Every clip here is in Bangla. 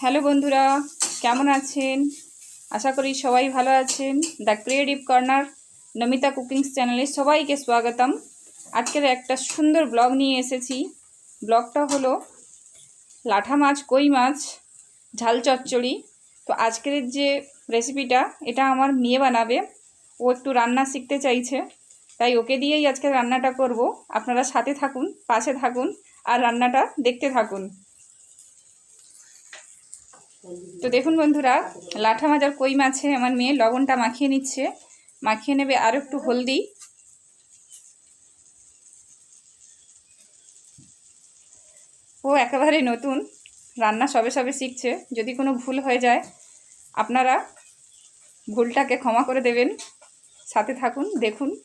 হ্যালো বন্ধুরা, কেমন আছেন? আশা করি সবাই ভালো আছেন। The creative corner, Namita cookings চ্যানেলে সবাইকে স্বাগতম। আজকের একটা সুন্দর ব্লগ নিয়ে এসেছি। ব্লগটা হলো লাঠা মাছ, কই মাছ, ঝাল চচ্চড়ি। তো আজকের যে রেসিপিটা এটা আমার মেয়ে বানাবে। ও একটু রান্না শিখতে চাইছে। তাই ওকে দিয়েই আজকে রান্নাটা করব। আপনারা সাথে থাকুন, পাশে থাকুন, আর রান্নাটা দেখতে থাকুন। তো দেখুন বন্ধুরা, লাঠা মাজার কই মাছে? আমার মেয়ে লবণটা মাখিয়ে নিচ্ছে। মাখিয়ে নেবে আর একটু হলদি। ও একেবারে নতুন। রান্না সবে সবে শিখছে। যদি কোনো ভুল হয়ে যায়, আপনারা ভুলটাকে ক্ষমা করে দেবেন। সাথে থাকুন, দেখুন।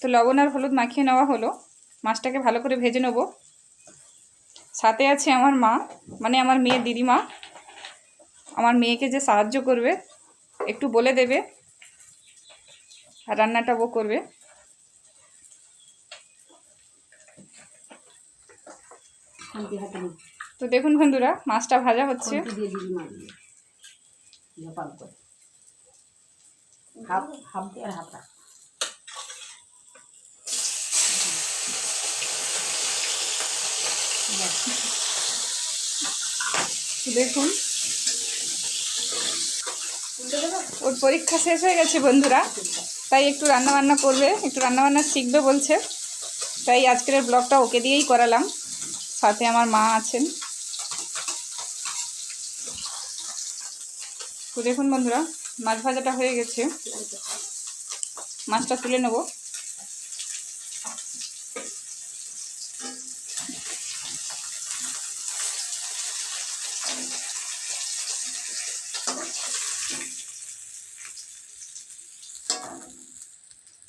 তো লবণ আর হলুদ মাখিয়ে নেওয়া হলো। মাছটাকে ভালো করে ভেজে নেব। সাথে আছে আমার মা মানে আমার মেয়ের দিদিমা। আমার মেয়েকে যে সাহায্য করবে একটু বলে দেবে আর রান্নাটা ও করবে। তো দেখুন বন্ধুরা মাছটা ভাজা হচ্ছে। হাফ হাফ দিয়ে আর হাফ রাখ তো দেখুন। ওর পরীক্ষা শেষ হয়ে গেছে বন্ধুরা, তাই একটু রান্না বান্না করবে, একটু রান্না বান্না শিখবে বলছে। তাই আজকের ব্লগটা ওকে দিয়েই করালাম। সাথে আমার মা আছেন। তো দেখুন বন্ধুরা, মাছ ভাজাটা হয়ে গেছে। মাছটা তুলে নেব।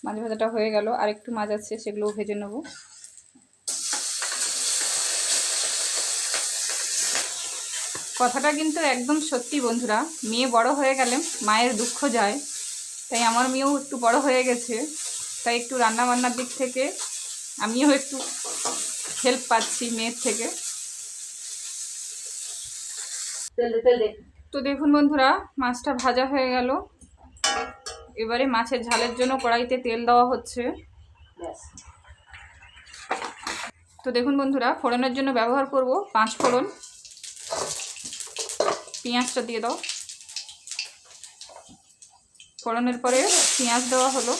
মাছ ভাজাটা হয়ে গেল, আর একটু মাছ আছে, সেগুলোও ভেজে নেব। কথাটা কিন্তু একদম সত্যি বন্ধুরা, মেয়ে বড় হয়ে গেলে মায়ের দুঃখ যায়, তাই আমার মেয়েও একটু বড় হয়ে গেছে, তাই একটু রান্না বান্নার দিক থেকে আমিও একটু হেল্প পাচ্ছি মেয়ের থেকে। তো দেখুন বন্ধুরা, মাছটা ভাজা হয়ে গেল। এবারে মাছের ঝালের জন্য কড়াইতে তেল দেওয়া হচ্ছে। তো দেখুন বন্ধুরা ফোড়নের জন্য ব্যবহার করব পাঁচ ফোড়ন। পেঁয়াজটা দিয়ে দাও। ফোড়নের পরে পেঁয়াজ দেওয়া হলো।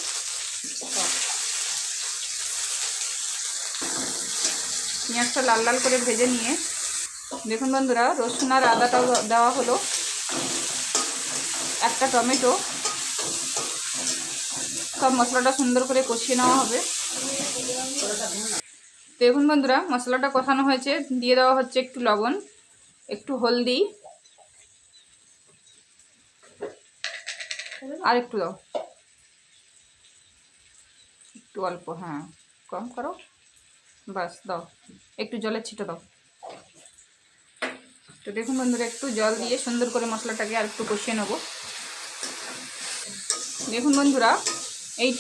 পেঁয়াজটা লাল লাল করে ভেজে নিয়ে দেখুন বন্ধুরা রসুন আর আদাটাও দেওয়া হলো। একটা টমেটো। সব মশলাটা সুন্দর করে কষিয়ে নেওয়া হবে। দেখুন বন্ধুরা, মশলাটা কষানো হয়েছে। দিয়ে দেওয়া হচ্ছে একটু লবণ, একটু হলদি। আর একটু দাও। একটু অল্প হ্যাঁ। কম করো। বাস, দাও। একটু জলের ছিটো দাও। তো দেখুন বন্ধুরা, একটু জল দিয়ে সুন্দর করে মশলাটাকে আর একটু কষিয়ে নেব। দেখুন বন্ধুরা এই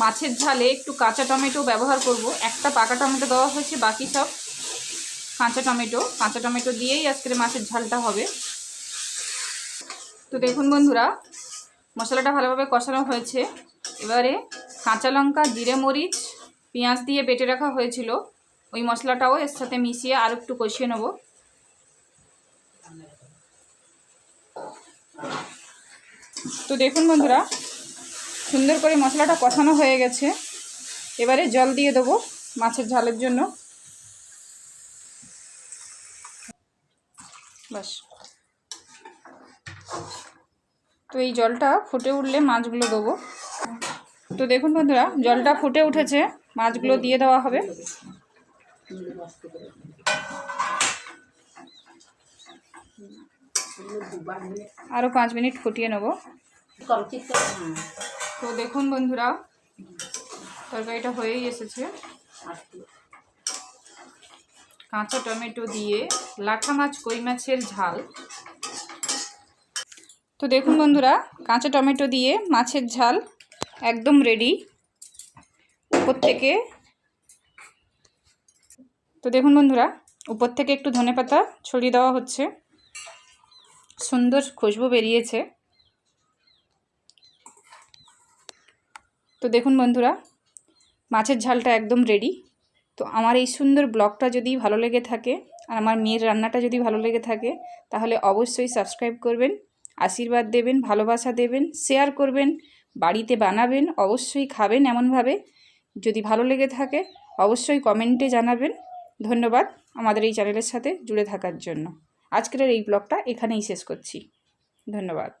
মাছের ঝালে একটু কাঁচা টমেটো ব্যবহার করব। একটা পাকা টমেটো দেওয়া হয়েছে, বাকি সব কাঁচা টমেটো। কাঁচা টমেটো দিয়েই আজকের মাছের ঝালটা হবে। তো দেখুন বন্ধুরা, মশলাটা ভালোভাবে কষানো হয়েছে। এবারে কাঁচা লঙ্কা, জিরে মরিচ, পেঁয়াজ দিয়ে বেটে রাখা হয়েছিল। ওই মশলাটাও এর সাথে মিশিয়ে আর একটু কষিয়ে নেব। তো দেখুন বন্ধুরা সুন্দর করে মশলাটা কষানো হয়ে গেছে। এবারে জল দিয়ে দেবো মাছের ঝালের জন্য। বাস। তো এই জলটা ফুটে উঠলে মাছগুলো দেবো। তো দেখুন বন্ধুরা, জলটা ফুটে উঠেছে, মাছগুলো দিয়ে দেওয়া হবে। আরও পাঁচ মিনিট ফুটিয়ে নেব। তো দেখুন বন্ধুরা, তরকারিটা হয়েই এসেছে। কাঁচা টমেটো দিয়ে লাঠা মাছ, কই মাছের ঝাল। তো দেখুন বন্ধুরা, কাঁচা টমেটো দিয়ে মাছের ঝাল একদম রেডি উপর থেকে তো দেখুন বন্ধুরা, উপর থেকে একটু ধনেপাতা ছড়িয়ে দেওয়া হচ্ছে। সুন্দর খুশবু বেরিয়েছে। তো দেখুন বন্ধুরা, মাছের ঝালটা একদম রেডি তো আমার এই সুন্দর ব্লগটা যদি ভালো লেগে থাকে আর আমার মেয়ের রান্নাটা যদি ভালো লেগে থাকে, তাহলে অবশ্যই সাবস্ক্রাইব করবেন, আশীর্বাদ দেবেন, ভালোবাসা দেবেন শেয়ার করবেন, বাড়িতে বানাবেন, অবশ্যই খাবেন এমনভাবে। যদি ভালো লেগে থাকে, অবশ্যই কমেন্টে জানাবেন। ধন্যবাদ আমাদের এই চ্যানেলের সাথে জুড়ে থাকার জন্য। আজকের এই ব্লগটা এখানেই শেষ করছি। ধন্যবাদ।